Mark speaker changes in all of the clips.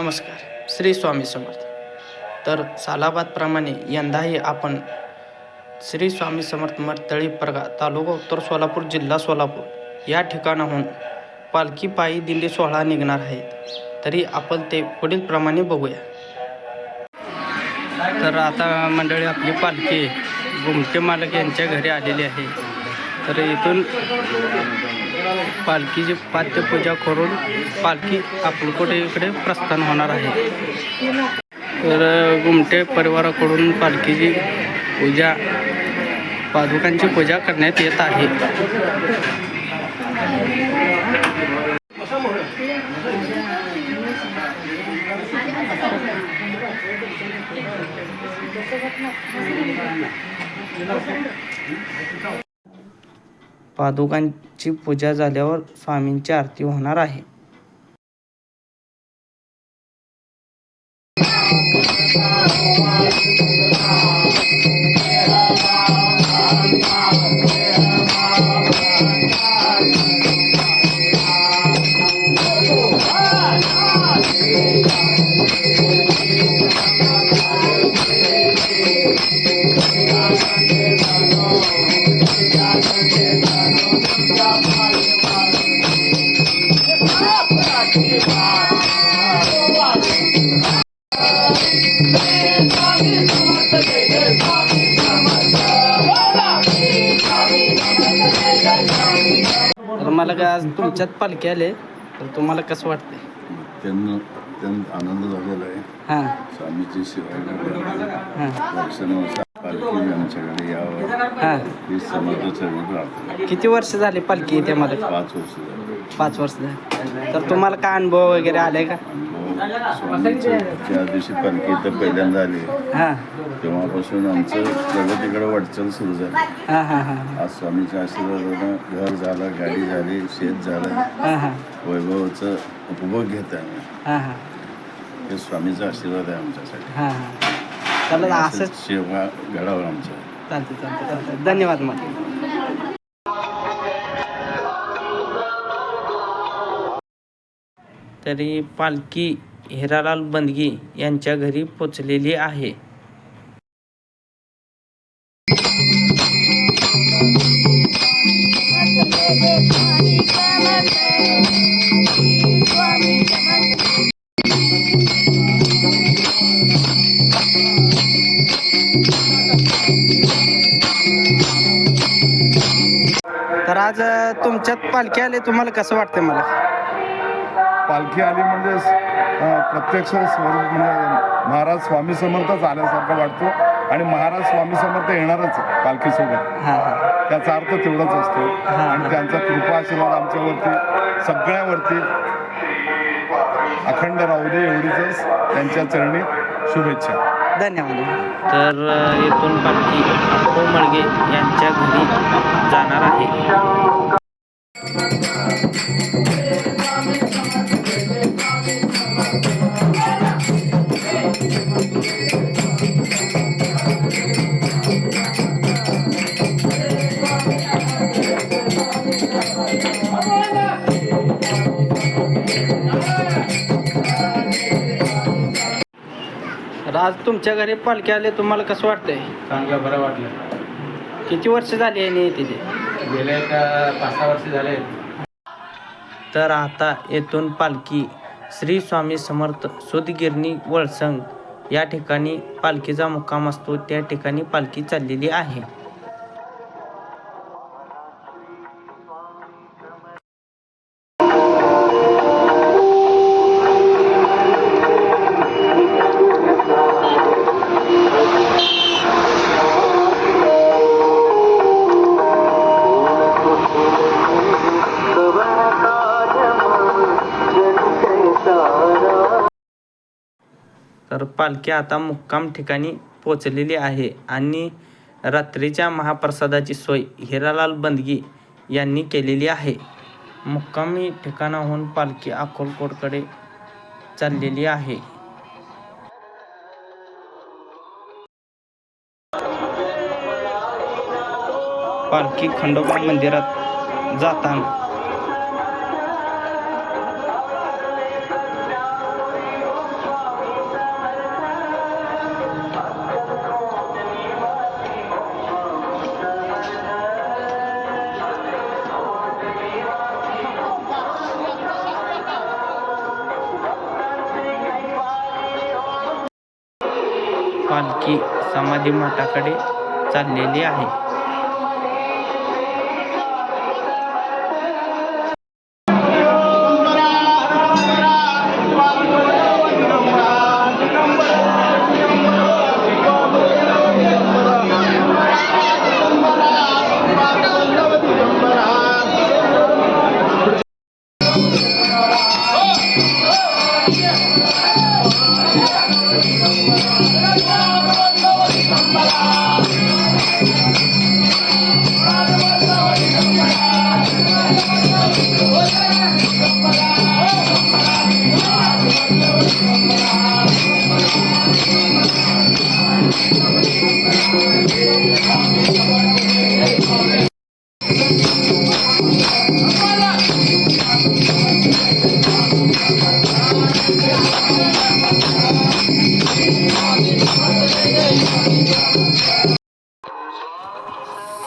Speaker 1: नमस्कार. श्री स्वामी समर्थ. तर सालाबादप्रमाणे यंदाही आपण श्री स्वामी समर्थ मठ तळी परगा तालुका उत्तर सोलापूर जिल्हा सोलापूर या ठिकाणाहून पालखी पायी दिंडी सोहळा निघणार आहे. तरी आपण ते पुढील प्रमाणे बघूया. तर आता मंडळी आपली पालखी गुमटे मालक यांच्या घरी आलेली आहे. तर इथून पालखीची पाद्यपूजा करून पालखी अक्कलकोट इकडे प्रस्थान होणार आहे. तर गुमटे परिवाराकडून पालखीची पूजा पादुकांची पूजा करण्यात येत आहे. पादुकांची पूजा झाल्यावर स्वामींची आरती होणार आहे. मला काय आज तुमच्यात पालखी आले तर तुम्हाला कसं वाटतंय?
Speaker 2: त्यांना त्यांना आनंद झालेला आहे.
Speaker 1: हां.
Speaker 2: स्वामीची सेवा.
Speaker 1: हां.
Speaker 2: पालखी आमच्याकडे यावं.
Speaker 1: हां.
Speaker 2: ही चरणी प्रार्थना
Speaker 1: किती वर्ष झाली पालखी येते मला?
Speaker 2: पाच वर्ष झाली.
Speaker 1: पाच वर्ष झाली. तर तुम्हाला काय अनुभव वगैरे आले का?
Speaker 2: अनुभव स्वामीचं ज्या दिवशी पालखी इथं पहिल्यांदा आली
Speaker 1: हां.
Speaker 2: तेव्हापासून आमचं प्रगतीकडे वाटचाल सुरू झाली.
Speaker 1: हां हां हां.
Speaker 2: आज स्वामीच्या आशीर्वादानं घर झालं गाडी झाली शेत झालं.
Speaker 1: हां हां.
Speaker 2: वैभवाचं उपभोग घेत आहे. आम्ही.
Speaker 1: हां हां.
Speaker 2: हे स्वामीचा आशीर्वाद आहे आमच्यासाठी.
Speaker 1: हां हां. असंच
Speaker 2: सेवा घडावं आमच्या
Speaker 1: चालते चालते चालते धन्यवाद मग तरी पालखी हिरालाल बंदगी यांच्या घरी पोचलेली आहे. आज तुमच्यात पालखी आले तुम्हाला कसं वाटतंय मला?
Speaker 3: पालखी आली म्हणजे प्रत्यक्ष स्वरूप म्हणजे महाराज स्वामी समर्थच आल्यासारखं वाटतो आणि महाराज स्वामी समर्थ येणारच पालखीसोबत
Speaker 1: हां हां.
Speaker 3: त्याचा अर्थ तेवढाच असतो. आणि त्यांचा कृपा आशीर्वाद आमच्यावरती सगळ्यावरती. अखंड राहू दे एवढीच त्यांच्या चरणी शुभेच्छा.
Speaker 1: धन्यवाद. तर येथून पालखी कोमळगे यांच्या घरी जाणार आहे. आज तुमच्या घरी पालखी आले तुम्हाला कसं वाटतंय?
Speaker 4: चांगलं बरं वाटलं.
Speaker 1: किती वर्ष झाली आहे नी तिथे?
Speaker 4: गेले पाच सहा वर्ष झाले.
Speaker 1: तर आता येथून पालखी श्री स्वामी समर्थ सुदगिरणी वळसंग या ठिकाणी पालखीचा मुक्काम असतो. त्या ठिकाणी पालखी चाललेली आहे. पालखी आता मुक्काम ठिकाणी पोचलेली आहे आणि रात्रीच्या महाप्रसादाची सोय हिरालाल बंदगी यांनी केलेली आहे. मुक्कामी ठिकाणाहून पालखी अकोलकोटकडे चाललेली आहे. पालखी खंडोबा मंदिरात जाताना पालखी समाधी मठाकडे चाललेली आहे.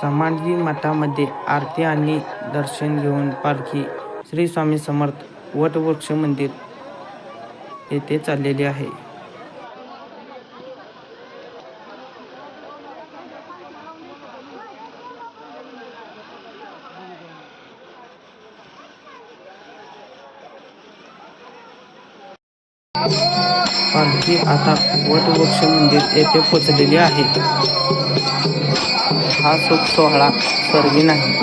Speaker 1: समाधी मठामध्ये आरती आणि दर्शन घेऊन पालखी श्री स्वामी समर्थ वटवृक्ष मंदिर येथे चाललेली आहे. पालखी आता वटवृक्ष मंदिर येथे पोचलेली आहे. हा सुख सोहळा सर्वी नाही.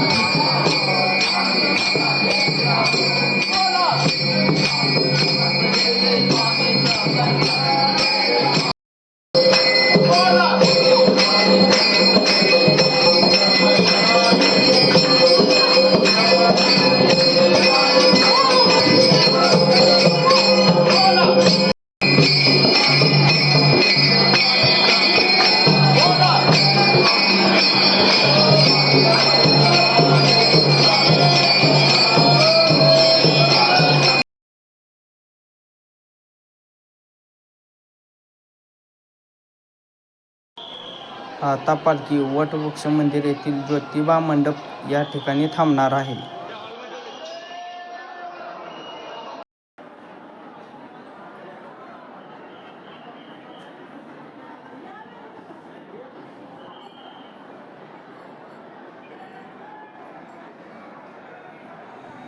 Speaker 1: आता पालखी वटवृक्ष मंदिर येथील ज्योतिबा मंडप या ठिकाणी थांबणार आहे.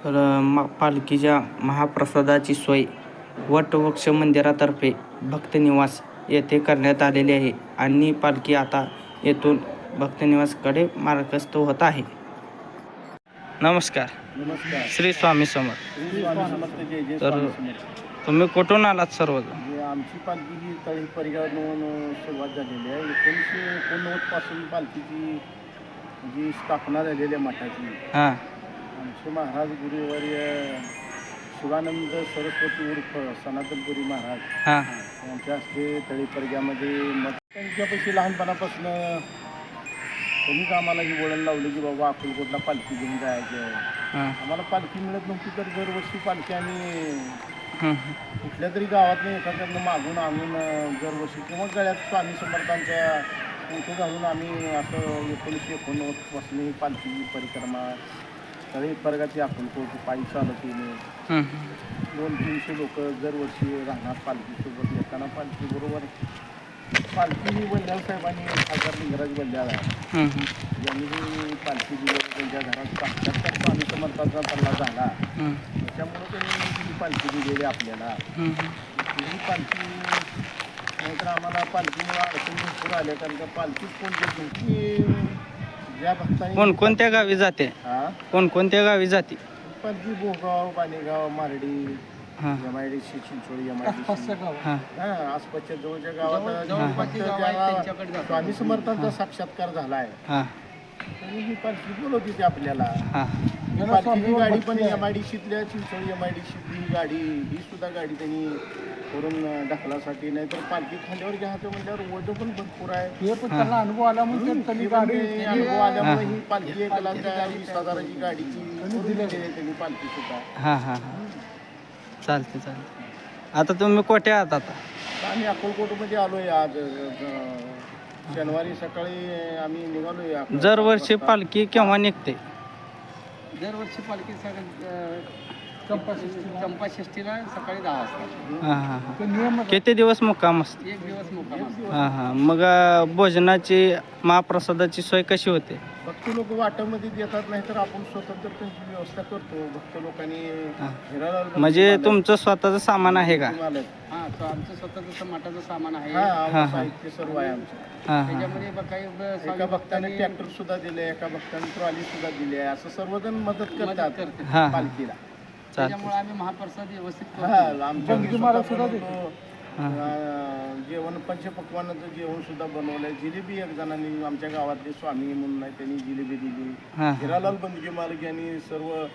Speaker 1: तर पालखीच्या महाप्रसादाची सोय वटवृक्ष मंदिरातर्फे भक्तनिवास येथे करण्यात आलेली आहे. आणि पालखी आता येथून भक्तनिवासकडे मार्गस्थ होत आहे. नमस्कार.
Speaker 3: नमस्कार.
Speaker 1: श्री स्वामी समर्थ. तर-. तुम्ही कुठून आलात सर्वजण?
Speaker 3: म्हणजे आमची पालखी ही तळी परिगावरून सुरुवात झालेली आहे. एकोणीसशे एकोणनव्वदपासून पालखीची जी स्थापना झालेली आहे मठाची.
Speaker 1: हां.
Speaker 3: आमचे महाराज गुरुवर्य शिवानंद सरस्वती उर्फ सनातनपुरी महाराज
Speaker 1: हां.
Speaker 3: यांच्या हस्ते तळी परिगामध्ये मठ त्यांच्यापाशी लहानपणापासून त्यांनीच आम्हाला ही वळण लावलं की बाबा अक्कलकोटला पालखी घेऊन जायचं. आहे आम्हाला पालखी मिळत नव्हती तर दरवर्षी पालखी आम्ही कुठल्या तरी गावातनं एखाद्यानं मागून आणून दरवर्षी किंवा गळ्यात स्वामी समर्थांच्या मोठे घालून आम्ही असं एकोणीसशे एकोणनव्वदपासून ही पालखी परिक्रमा तळी परगाची अक्कलकोट पायी चालत येणे
Speaker 1: हं,
Speaker 3: दोन तीनशे लोक दरवर्षी राहणार पालखीसोबत येताना पालखी बरोबर. पालखी ही वल्ल्याळ साहेबांनी खासदार लिंगराज
Speaker 1: हं, हं,
Speaker 3: ज्यांनी ही पालखी दिली त्यांच्या घरात साक्षात्कार स्वामी समर्थांचा पल्ला झाला.
Speaker 1: हं,
Speaker 3: त्याच्यामुळे त्यांनी ही पालखी दिलेली आपल्याला.
Speaker 1: हं, हं.
Speaker 3: ही पालखी नाहीतर आम्हाला पालखीमुळे अडचण भरपूर आल्या कारण का पालखीच कोण देत नाही. की ज्या भक्तांनी
Speaker 1: कोणकोणत्या गावी जाते?
Speaker 3: हा?
Speaker 1: कोणकोणत्या गावी जाते?
Speaker 3: बोगाव बाणेगाव मारडी
Speaker 1: हां.
Speaker 3: चिंचोळी
Speaker 1: हां.
Speaker 3: हा आसपासच्या जवळच्या गावात फक्त स्वामी समर्थांचा साक्षात्कार झाला आहे
Speaker 1: हां
Speaker 3: ही पालखी बोलवती ती आपल्याला.
Speaker 1: हां.
Speaker 3: पालखीची गाडी पण एम आय डी सीतल्या चिंचोळी एम आय डी सीतली ही गाडी ही सुद्धा गाडी त्यांनी करून ढकलासाठी नाहीतर पालखी खांद्यावर घ्यायचं म्हटल्यावर वजन पण भरपूर आहे.
Speaker 5: हे पण त्यांना अनुभव आल्यामुळे ते त्यांनी गाडी
Speaker 3: अनुभव आल्यामुळे ही. पालखी एक लाख वीस हजाराची गाडीची दिली. आहे त्यांनी पालखी सुद्धा
Speaker 1: हां हां हां. चालते चालते आता तुम्ही कोठे आहात आता?
Speaker 3: आम्ही अक्कलकोटमध्ये आलोय आज अं, शनिवारी सकाळी आम्ही निघालोय अकरा-
Speaker 1: दरवर्षी. पालखी केव्हा निघते?
Speaker 5: दरवर्षी पालखी सगळं चंपाषष्ठीला.
Speaker 6: चंपाषष्ठीला सकाळी दहा वाजता.
Speaker 1: हां हां हां. किती दिवस मुक्काम असते?
Speaker 6: एक दिवस मुक्काम असतो.
Speaker 1: हां हां. मग अं, भोजनाची महाप्रसादाची सोय कशी होते?
Speaker 3: भक्त लोक वाटामध्ये देतात नाही तर आपण स्वतंत्र त्यांची व्यवस्था करतो. भक्त लोकांनी हिरालाल
Speaker 1: म्हणजे तुमचं स्वतःचं सामान आहे का?
Speaker 3: मालक.
Speaker 6: हा तो आमचं स्वतःचं मठाचं सामान आहे.
Speaker 3: हा
Speaker 1: हा,
Speaker 3: आमचं
Speaker 1: हा.
Speaker 3: साहित्य सर्व आहे आमचं.
Speaker 1: हां हां.
Speaker 6: त्याच्यामध्ये बघ काही ब-
Speaker 3: एका
Speaker 6: स्वामी
Speaker 3: भक्ताने
Speaker 6: भक्तांनी
Speaker 3: ट्रॅक्टर सुद्धा दिले एका भक्ताने ट्रॉली सुद्धा दिली आहे असं सर्वजण मदत
Speaker 6: मदत
Speaker 3: करतात
Speaker 6: करते
Speaker 1: हां हां.
Speaker 3: पालखीला.
Speaker 6: त्याच्यामुळे आम्ही महाप्रसाद व्यवस्थित करतो
Speaker 3: जेवण पंचपक्वानाचं जेवण सुद्धा बनवलंय. जिलेबी एक जणांनी आमच्या गावातले स्वामी म्हणून आहे त्यांनी जिलेबी दिली.
Speaker 1: हां
Speaker 3: हिरालाल बंदगी मालक यांनी सर्व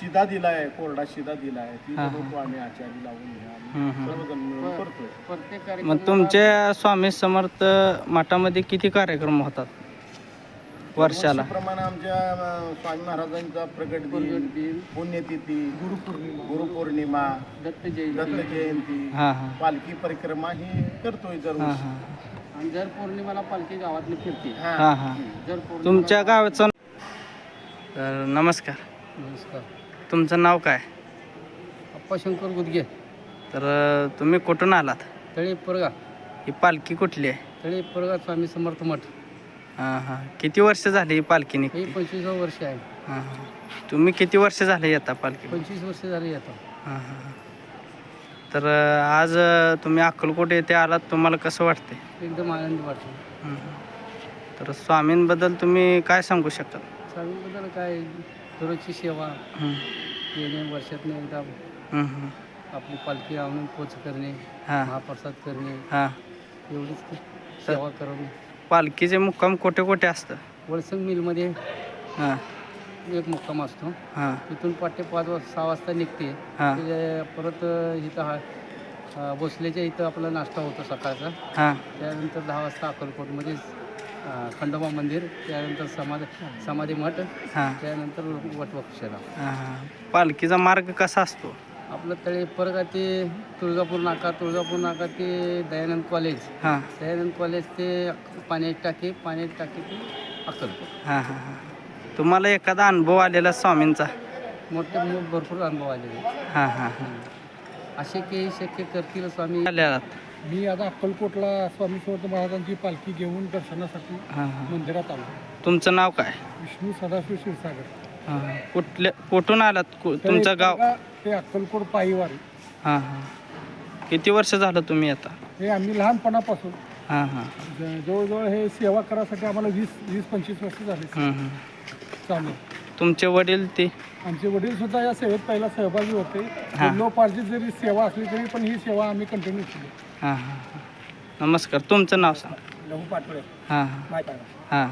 Speaker 3: शिदा दिलाय कोरडा शिदा दिलाय. ती
Speaker 1: हा,
Speaker 3: बनवतो आम्ही आचारी लावून घ्या.
Speaker 1: हम्म, हम्म.
Speaker 3: सर्वजण मिळून करतोय.
Speaker 6: प्रत्येक
Speaker 1: मग
Speaker 6: कार्यक्रम
Speaker 1: तुमच्या स्वामी समर्थ मठामध्ये किती कार्यक्रम होतात? वर्षाला.
Speaker 3: प्रमाणे आमच्या अं, स्वामी महाराजांचा प्रगट दिन
Speaker 6: दिन
Speaker 3: पुण्यतिथी गुरुपौर्णिमा. गुरुपौर्णिमा
Speaker 6: दत्त
Speaker 3: दत्त
Speaker 6: जयंती.
Speaker 3: जयंती
Speaker 1: हां हां.
Speaker 3: पालखी परिक्रमा ही करतोय
Speaker 1: हां
Speaker 3: दरवर्षी
Speaker 1: हां.
Speaker 6: आणि जर पौर्णिमेला पालखी गावातली फिरते.
Speaker 3: हा.
Speaker 1: हां हां.
Speaker 6: जर
Speaker 1: तुमच्या गावाचं तर नमस्कार.
Speaker 6: नमस्कार.
Speaker 1: तुमचं नाव काय?
Speaker 6: अप्पा शंकर गुदगे.
Speaker 1: तर अं, तुम्ही कुठून आलात?
Speaker 6: तळे परगा
Speaker 1: ही पालखी कुठली आहे?
Speaker 6: तळे परगा स्वामी समर्थ मठ.
Speaker 1: हां हां. किती वर्ष झाली ही पालखी
Speaker 6: हे
Speaker 1: निघते?
Speaker 6: पंचवीसावं वर्ष आहे.
Speaker 1: हां हां. तुम्ही किती वर्ष झाले येता पालखी?
Speaker 6: पंचवीस वर्ष झाली आता.
Speaker 1: हां हां तर अं, आज अं, तुम्ही अक्कलकोट येथे आलात तुम्हाला कसं वाटते
Speaker 6: एकदम आनंदी वाटतो.
Speaker 1: हं, हं. तर स्वामींबद्दल तुम्ही काय सांगू शकाल
Speaker 6: स्वामीबद्दल काय? दररोजची सेवा.
Speaker 1: हं,
Speaker 6: येणे वर्षातून एकदा
Speaker 1: हं, हं.
Speaker 6: आपली पालखी आणून पोच करणे
Speaker 1: हां.
Speaker 6: महाप्रसाद करणे.
Speaker 1: हां.
Speaker 6: एवढीच सेवा करणे
Speaker 1: पालखीचे मुक्काम कोठे कोठे असतं?
Speaker 6: वळसंग मिलमध्ये
Speaker 1: हां.
Speaker 6: एक मुक्काम असतो.
Speaker 1: हां.
Speaker 6: तिथून पाटे पाच वाजता सहा वाजता निघते.
Speaker 1: हां.
Speaker 6: ते परत इथं हा अं, भोसलेच्या इथं आपला नाश्ता होतो सकाळचा.
Speaker 1: हां.
Speaker 6: त्यानंतर दहा वाजता अक्कलकोटमध्ये अं, खंडोबा मंदिर त्यानंतर समाधी समाधी मठ
Speaker 1: हां.
Speaker 6: त्यानंतर वटवक्षला.
Speaker 1: हां हां. पालखीचा मार्ग कसा असतो?
Speaker 6: आपलं तळे परगा ते तुळजापूर नाका तुळजापूर नाका ते दयानंद कॉलेज
Speaker 1: हां.
Speaker 6: दयानंद कॉलेज ते पाण्यात टाके पाण्यात टाके ते अक्कलकोट.
Speaker 1: हां हां हां. तुम्हाला एखादा अनुभव आलेला स्वामींचा?
Speaker 6: मोठे मो- भरपूर अनुभव आलेले.
Speaker 1: हां हां हां.
Speaker 6: असे काही शक्य करतील स्वामी.
Speaker 1: आलेला
Speaker 5: मी आता अक्कलकोटला स्वामी समर्थ महाराजांची पालखी घेऊन दर्शनासाठी
Speaker 1: हां हां.
Speaker 5: मंदिरात आलो.
Speaker 1: तुमचं नाव काय?
Speaker 5: विष्णू सदाशिव क्षीरसागर.
Speaker 1: हां हां कुठले कुठून आलात? कु- तुमचं गाव?
Speaker 5: ते अक्कलकोट पायीवारी.
Speaker 1: हां हां. किती वर्ष झालं तुम्ही आता?
Speaker 5: हे आम्ही लहानपणापासून.
Speaker 1: हां हां.
Speaker 5: ज- जवळजवळ हे सेवा करायसाठी आम्हाला वीस वीस पंचवीस वर्ष झाले.
Speaker 1: हं, हं.
Speaker 5: चालू
Speaker 1: तुमचे वडील ते?
Speaker 5: आमचे वडील सुद्धा या सेवेत पहिला सहभागी होते.
Speaker 1: हा.
Speaker 5: लोपार्जित जरी सेवा असली तरी पण ही सेवा आम्ही कंटिन्यू केली.
Speaker 1: हां हां हां. नमस्कार. तुमचं नाव सांग.
Speaker 5: लघु पाटोळे
Speaker 1: हां हां. हां.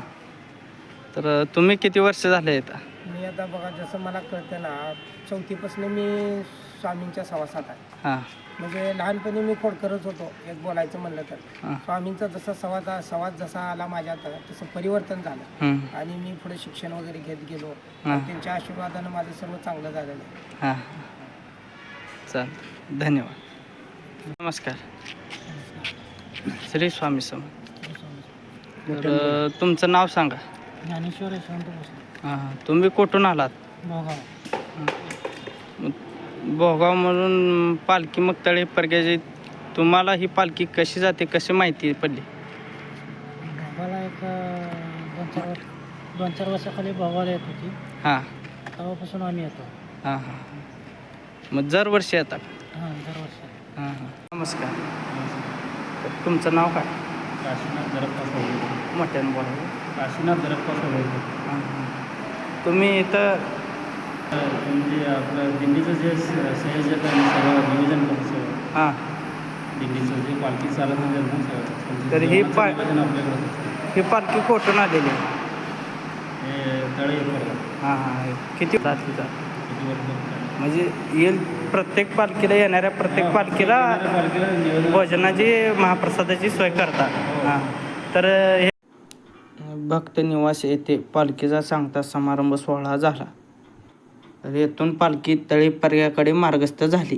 Speaker 1: तर तुम्ही किती वर्ष झाले येतात
Speaker 7: मी आता बघा जसं मला कळतं ना चौथीपासून मी स्वामींच्या सवासात आहे.
Speaker 1: हां.
Speaker 7: म्हणजे लहानपणी मी खोडकरच होतो एक बोलायचं म्हणलं तर.
Speaker 1: हां.
Speaker 7: स्वामींचा जसा संवाद संवाद जसा आला माझ्यात तसं परिवर्तन झालं.
Speaker 1: हं,
Speaker 7: आणि मी पुढे शिक्षण वगैरे घेत गेलो.
Speaker 1: हां.
Speaker 7: त्यांच्या आशीर्वादानं माझं सर्व चांगलं झालेलं आहे.
Speaker 1: हां. चाल धन्यवाद. नमस्कार. श्री स्वामी सम तर तुमचं नाव सांगा.
Speaker 7: ज्ञानेश्वर यशवंत भोसले
Speaker 1: हां हां. तुम्ही कुठून आलात?
Speaker 7: भोगाव.
Speaker 1: भोगावमधून पालखी मग तळे परग्याची तुम्हाला ही पालखी कशी जाते कशी माहिती पडली?
Speaker 7: भोगावला एक दोन चार दोन चार वर्षाखाली भोगावला येत होती.
Speaker 1: हां.
Speaker 7: तेव्हापासून आम्ही येतो.
Speaker 1: हां हां मग दरवर्षी येतात
Speaker 7: हां दरवर्षी
Speaker 1: हां हां. नमस्कार. तुमचं नाव काय?
Speaker 6: काशीनाथ
Speaker 1: मोठ्यानं बोला
Speaker 6: काशीनाथ दरप्पा सोडले
Speaker 1: हां हां तुम्ही इथं
Speaker 6: म्हणजे आपलं दिंडीचं जे आणि सगळं नियोजन करतो सगळं.
Speaker 1: हां.
Speaker 6: दिंडीचं जे पालखी चालत नाही सगळं.
Speaker 1: तर हे पा-. ही पालखी कुठून आलेली?
Speaker 6: हे तळे
Speaker 1: हां हां किती जात
Speaker 6: किती वर्ष
Speaker 1: म्हणजे येईल प्रत्येक पालखीला येणाऱ्या प्रत्येक पालखीला
Speaker 6: पालखीला
Speaker 1: भोजनाची महाप्रसादाची सोय करतात हां. तर हे भक्त निवास येथे पालखीचा सांगता समारंभ सोहळा झाला. तर येथून पालखी तळीपर्याकडे मार्गस्थ झाली.